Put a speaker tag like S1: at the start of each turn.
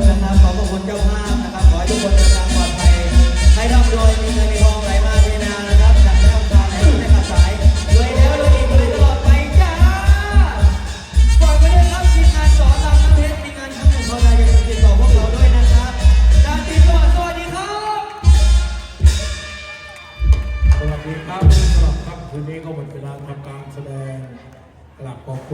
S1: นนะครับขอบคุณเจ้าภาพนะครับ ขอให้ทุกคนเดินทางปลอดภัยให้ร่ำรวยมีเงินมีทองไหลมาเทนานะครับ จากแม่ทางไหนไม่ขาดสายรวยแล้วรวยอีกรวยตลอดไปจ้าฝากไว้ด้วยครับทีมงานสอนรามน้ำเพชรทีมงานทั้งหนึ่งของเราอย่าลืมติดต่อพวกเราด้วยนะครับดาตีมสสวัสดีครับ
S2: สวัสดีครับสำหรับครับคืนนี้ก็หมดเวลาทำการแสดงกลับขอบคุณ